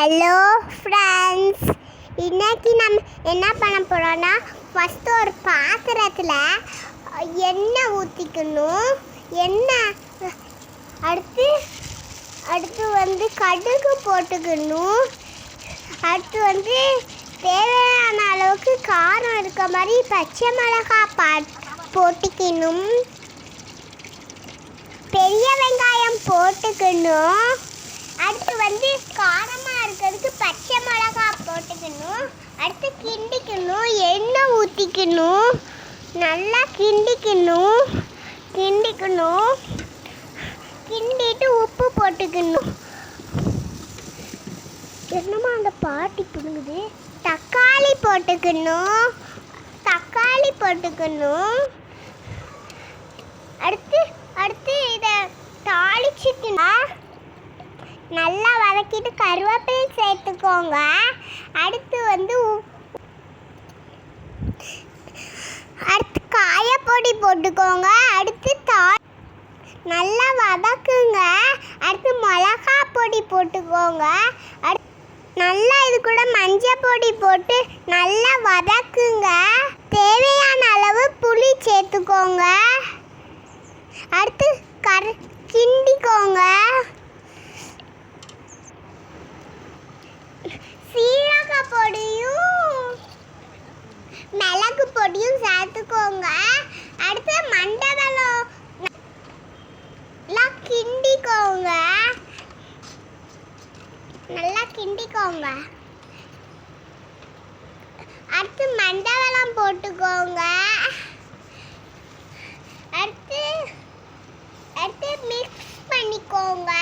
Hello friends இன்னைக்கு நம்ம என்ன பண்ண போகிறோன்னா ஃபஸ்ட்டு ஒரு பாத்திரத்தில் எண்ணெய் ஊற்றிக்கணும் எண்ணெய் அடுத்து அடுத்து வந்து கடுகு போட்டுக்கணும். அடுத்து வந்து தேவையான அளவுக்கு காரம் இருக்க மாதிரி பச்சை மிளகாய் பா போட்டுக்கணும். பெரிய வெங்காயம் போட்டுக்கணும். அடுத்து வந்து காரம் பச்சை மிளகாய் போட்டுக்கணும். அடுத்து கிண்டிக்கணும். எண்ணெய் ஊற்றிக்கணும் நல்லா கிண்டிக்கணும். கிண்டிக்கணும். கிண்டிட்டு உப்பு போட்டுக்கணும். என்னமா அந்த பாட்டி பிடுங்குது? தக்காளி போட்டுக்கணும். தக்காளி போட்டுக்கணும். அடுத்து அடுத்து இதை தாளிச்சுக்கணும் நல்லா வதக்கிட்டு கருவேப்பிலை சேர்த்துக்கோங்க. அடுத்து வந்து அடுத்து காயப்பொடி போட்டுக்கோங்க. அடுத்து தா நல்லா வதக்குங்க. அடுத்து மிளகா பொடி போட்டுக்கோங்க. அடுத்து நல்லா இது கூட மஞ்சள் பொடி போட்டு நல்லா வதக்குங்க. தேவையான அளவு புளி சேர்த்துக்கோங்க. அடுத்து கர கிண்டி சீரக பொடியும் மிளகு பொடியும் சேர்த்துக்கோங்க. அடுத்து மண்டபலம் நல்லா கிண்டிக்கோங்க. நல்லா கிண்டிக்கோங்க. அடுத்து மண்டவெல்லாம் போட்டுக்கோங்க. அடுத்து அடுத்து மிக்ஸ் பண்ணிக்கோங்க.